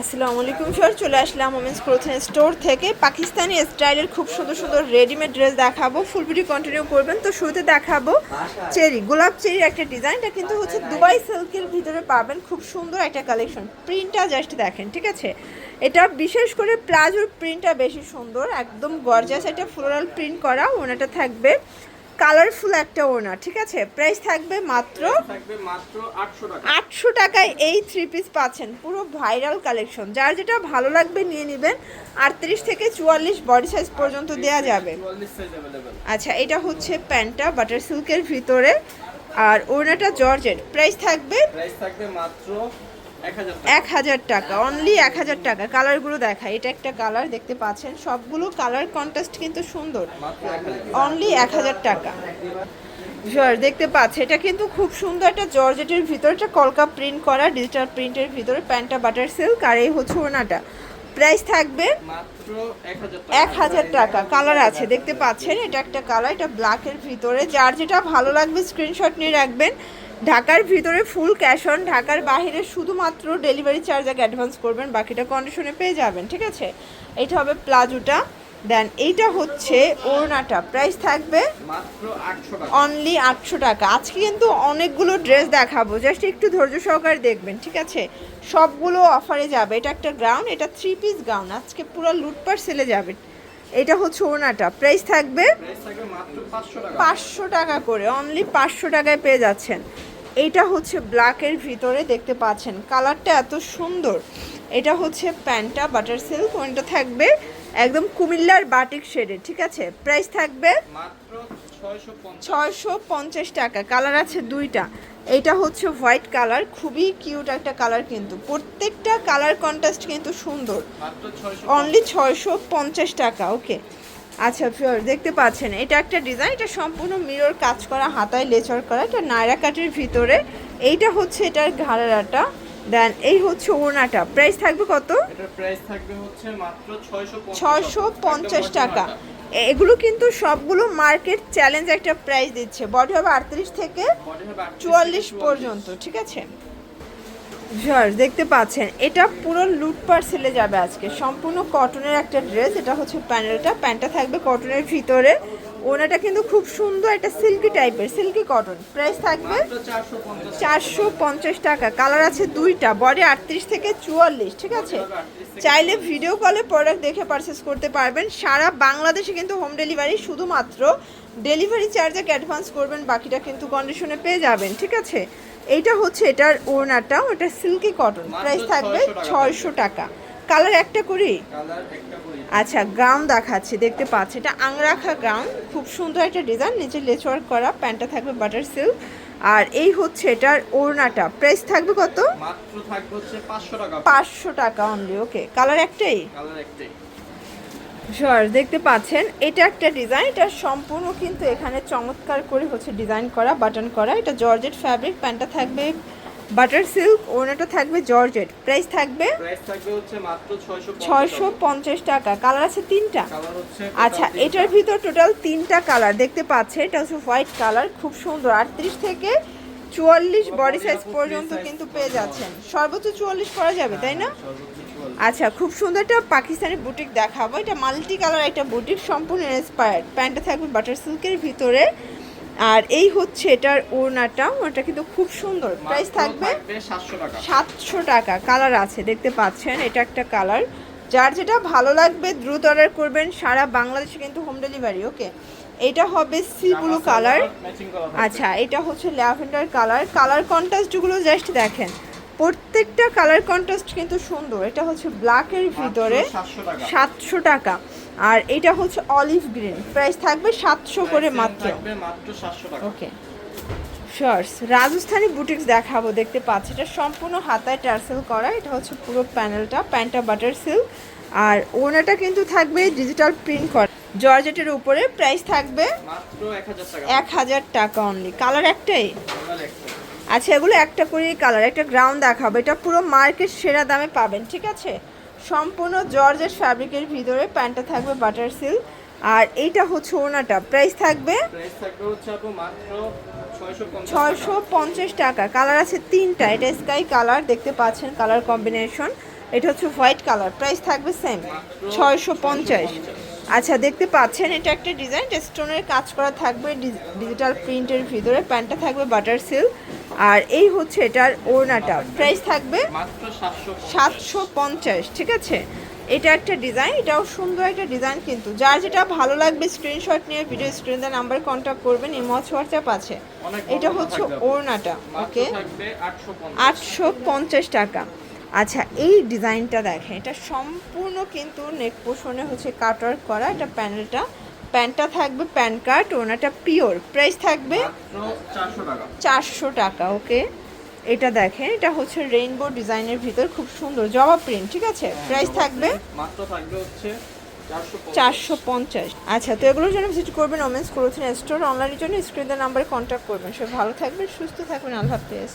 আসসালামু আলাইকুম স্যার চলে আসলাম ওমেন্স ক্লোথিং স্টোর থেকে। পাকিস্তানি স্টাইলের খুব সুন্দর সুন্দর রেডিমেড ড্রেস দেখাবো। ফুল ভিডিও কন্টিনিউ করবেন। তো শুরুতে দেখাবো চেরি, গোলাপ চেরির একটা ডিজাইনটা কিন্তু হচ্ছে দুবাই সিল্কের ভিতরে পাবেন। খুব সুন্দর একটা কালেকশন প্রিন্টটা জাস্ট দেখেন, ঠিক আছে? এটা বিশেষ করে প্লাজোর প্রিন্টটা বেশি সুন্দর। একদম গর্জাস একটা ফ্লোরাল প্রিন্ট করা ওনাটা থাকবে। কালারফুল একটা ওনা ঠিক আছে? প্রাইস থাকবে মাত্র থাকবে মাত্র আটশো টাকা। আটশো টাকায় এই থ্রি পিস পাচ্ছেন। পুরো ভাইরাল কালেকশন যার যেটা ভালো লাগবে নিয়ে নেবেন। আটত্রিশ থেকে চুয়াল্লিশ বডি সাইজ পর্যন্ত দেওয়া যাবে। আচ্ছা এটা হচ্ছে প্যান্টটা বাটার সিল্কের ভিতরে। আর ওড়নাটা জর্জেট প্রাইস থাকবে প্রাইস থাকবে মাত্র এক হাজার টাকা। অনলি এক হাজার টাকা। কালারগুলো দেখা এটা একটা কালার দেখতে পাচ্ছেন। সবগুলো কালার কন্ট্রাস্ট কিন্তু সুন্দর। অনলি এক হাজার টাকা। জর্জ দেখতে পাচ্ছে এটা কিন্তু খুব সুন্দর একটা জর্জেটের ভিতরে একটা কলকা প্রিন্ট করা ডিজিটাল প্রিন্টের ভিতরে প্যান্টটা বাটার সিল্ক আর এই হচ্ছে ওনাটা। প্রাইস থাকবে এক হাজার টাকা। কালার আছে দেখতে পাচ্ছেন এটা একটা কালার এটা ব্ল্যাকের ভিতরে। যার যেটা ভালো লাগবে স্ক্রিনশট নিয়ে রাখবেন। ঢাকার ভিতরে ফুল ক্যাশ অন ঢাকার বাইরে শুধুমাত্র ডেলিভারি চার্জ আগে অ্যাডভান্স করবেন বাকিটা কন্ডিশনে পেয়ে যাবেন ঠিক আছে? এটা হবে প্লাজোটা দেন এইটা হচ্ছে ওড়নাটা। প্রাইস থাকবে অনলি আটশো টাকা। আজকে কিন্তু অনেকগুলো ড্রেস দেখাবো জাস্ট একটু ধৈর্য সহকারে দেখবেন ঠিক আছে? সবগুলো অফারে যাবে। এটা একটা গাউন এটা থ্রি পিস গাউন আজকে পুরো লুটপাট সেলে যাবে। এটা হচ্ছে ওনাটা প্রাইস থাকবে পাঁচশো টাকা। করে অনলি পাঁচশো টাকায় পেয়ে যাচ্ছেন। এইটা হচ্ছে ব্ল্যাকের ভিতরে দেখতে পাচ্ছেন। কালারটা এত সুন্দর। এটা হচ্ছে প্যান্টটা বাটার সিল্ক ওইটা থাকবে একদম কুমিল্লার বাটিক শেডে ঠিক আছে? প্রাইস থাকবে ছয়শো পঞ্চাশ। টাকা। কালার আছে দুইটা। এটা হচ্ছে হোয়াইট কালার খুবই কিউট একটা কালার কিন্তু। প্রত্যেকটা কালার কন্ট্রাস্ট কিন্তু সুন্দর। অনলি ছয়শো পঞ্চাশ। টাকা ওকে আচ্ছা ফিওর দেখতে পাচ্ছেন এটা একটা ডিজাইন এটা সম্পূর্ণ মিরর কাজ করা হাতায় লেচার করা এটা নায়রা কাটের ভিতরে। এইটা হচ্ছে এটার ঘাড়াটা। দেন এই হচ্ছে ওড়নাটা। প্রাইস থাকবে কত? প্রাইস থাকবে হচ্ছে মাত্র ছয়শো ছয়শো পঞ্চাশ টাকা। এগুলো কিন্তু সবগুলো মার্কেট চ্যালেঞ্জ একটা প্রাইস দিচ্ছে। বডি হবে আটত্রিশ থেকে চুয়াল্লিশ। পর্যন্ত ঠিক আছে? ভিউয়ার্স দেখতে পাচ্ছেন এটা পুরো লুট পার্সেলে যাবে আজকে। সম্পূর্ণ কটনের একটা ড্রেস এটা হচ্ছে প্যানেলটা প্যান্টটা থাকবে কটনের ভিতরে। ওনাটা কিন্তু খুব সুন্দর একটা সিল্কি টাইপের সিল্কি কটন প্রাইস থাকবে চারশো পঞ্চাশ টাকা। কালার আছে দুইটা বডি আটত্রিশ থেকে চুয়াল্লিশ ঠিক আছে? চাইলে ভিডিও কলে প্রোডাক্ট দেখে পারচেস করতে পারবেন। সারা বাংলাদেশে কিন্তু হোম ডেলিভারি শুধুমাত্র ডেলিভারি চার্জ আগে অ্যাডভান্স করবেন বাকিটা কিন্তু কন্ডিশনে পেয়ে যাবেন ঠিক আছে? এইটা হচ্ছে এটার ওড়নাটা ওটা সিল্কি কটন। প্রাইস থাকবে 600 টাকা। ছয়শো টাকা। কালার একটা করি? আচ্ছা গাউন দেখাচ্ছি দেখতে পাচ্ছি। এটা আংরাখা গাউন খুব সুন্দর একটা ডিজাইন নিচে লেচওয়ার্ক করা প্যান্টটা থাকবে বাটার সিল্ক আর এই হচ্ছে এটার ওড়নাটা। প্রাইস থাকবে কত? মাত্র থাকবে হচ্ছে পাঁচশো টাকা। পাঁচশো টাকা অনলি ওকে কালার একটাই? কালার একটাই। শর দেখতে পাচ্ছেন এটা একটা ডিজাইন এটা সম্পূর্ণ কিন্তু এখানে চমৎকার করে হচ্ছে ডিজাইন করা বাটন করা। এটা জর্জেট ফ্যাব্রিক প্যান্টটা থাকবে বাটার সিল্ক ওড়নাটা থাকবে জর্জেট প্রাইস থাকবে ছয়শো পঞ্চাশ টাকা। কালার আছে তিনটা। আচ্ছা এটার ভিতর টোটাল তিনটা কালার দেখতে পাচ্ছে এটা হচ্ছে হোয়াইট কালার খুব সুন্দর। আটত্রিশ থেকে চুয়াল্লিশ বডি সাইজ পর্যন্ত কিন্তু পেয়ে যাচ্ছেন। সর্বোচ্চ চুয়াল্লিশ করা যাবে তাই না? চুয়াল্লিশ। আচ্ছা খুব সুন্দর একটা পাকিস্তানি বুটিক দেখাবো। এটা মাল্টি কালার একটা বুটিক সম্পূর্ণ ইন্সপায়ার্ড প্যান্টটা থাকবে বাটার সিল্কের ভিতরে। আর এই হচ্ছে এটার ওড়নাটা। ওটা কিন্তু খুব সুন্দর। প্রাইস থাকবে সাতশো টাকা। কালার আছে দেখতে পাচ্ছেন এটা একটা কালার যার যেটা ভালো লাগবে দ্রুত অর্ডার করবেন। সারা বাংলাদেশে কিন্তু হোম ডেলিভারি ওকে এটা হবে সি ব্লু কালার। আচ্ছা এটা হচ্ছে ল্যাভেন্ডার কালার কালার কন্ট্রাস্টগুলো জাস্ট দেখেন। প্রত্যেকটা কালার কন্ট্রাস্ট কিন্তু সুন্দর। এটা হচ্ছে ব্ল্যাকের ভিতরে সাতশো টাকা। আর এটা হচ্ছে অলিভ গ্রিন প্রাইস থাকবে সাতশো করে মাত্র। ওকে শর্টস রাজস্থানি বুটিক্স দেখাবো দেখতে পাচ্ছি। এটা সম্পূর্ণ হাতায় টার্সেল করা। এটা হচ্ছে পুরো প্যানেলটা প্যান্টটা বাটার সিল্ক আর ওনাটা কিন্তু থাকবে ডিজিটাল প্রিন্ট করা। জর্জেটের উপরে প্রাইস থাকবে এক হাজার টাকা। অনলি কালার একটাই? আচ্ছা এগুলো একটা করেই কালার একটা গ্রাউন্ড দেখাবো। এটা পুরো মার্কেট সেরা দামে পাবেন ঠিক আছে? সম্পূর্ণ জর্জের ফ্যাব্রিকের ভিতরে প্যান্টটা থাকবে বাটার সিল্ক আর এইটা হচ্ছে ওনাটা। প্রাইস থাকবে ছয়শো পঞ্চাশ টাকা। কালার আছে তিনটা। এটা স্কাই কালার দেখতে পাচ্ছেন কালার কম্বিনেশন এটা হচ্ছে হোয়াইট কালার প্রাইস থাকবে সেম ছয়শো পঞ্চাশ। আচ্ছা দেখতে পাচ্ছেন এটা একটা ডিজাইন স্টোনের কাজ করা থাকবে ডিজিটাল প্রিন্টের ভিতরে প্যান্টটা থাকবে বাটার সিল্ক আর এই হচ্ছে এটার ওড়নাটা। প্রাইস থাকবে সাতশো পঞ্চাশ। ঠিক আছে? এটা একটা ডিজাইন এটাও সুন্দর একটা ডিজাইন কিন্তু। যার যেটা ভালো লাগবে স্ক্রিনশট নিয়ে ভিডিও স্ক্রিনে নাম্বার কন্ট্যাক্ট করবেন ইমজ হোয়াটসঅ্যাপ আছে। এটা হচ্ছে। ওড়নাটা ওকে আটশো পঞ্চাশ। আটশো পঞ্চাশ টাকা। আচ্ছা এই ডিজাইনটা দেখেন এটা সম্পূর্ণ কিন্তু নেক পোষণে হচ্ছে কাটওয়ার্ক করা এটা প্যানেলটা প্যান্টটা থাকবে প্যান কার্ড ওনাটা পিওর। প্রাইস থাকবে চারশো টাকা। ওকে? এটা দেখেন এটা হচ্ছে রেইনবো ডিজাইনের ভিতর খুব সুন্দর জবা প্রিন্ট ঠিক আছে? প্রাইস থাকবে মাত্র থাকবে হচ্ছে চারশো পঞ্চাশ। আচ্ছা তো এগুলোর জন্য ভিজিট করবেন ওমেন্স ক্লোথিং স্টোর অনলাইনের জন্য স্ক্রিনের নাম্বারে কন্ট্যাক্ট করবেন। সব ভালো থাকবেন সুস্থ থাকবেন আল্লাহ হাফেজ।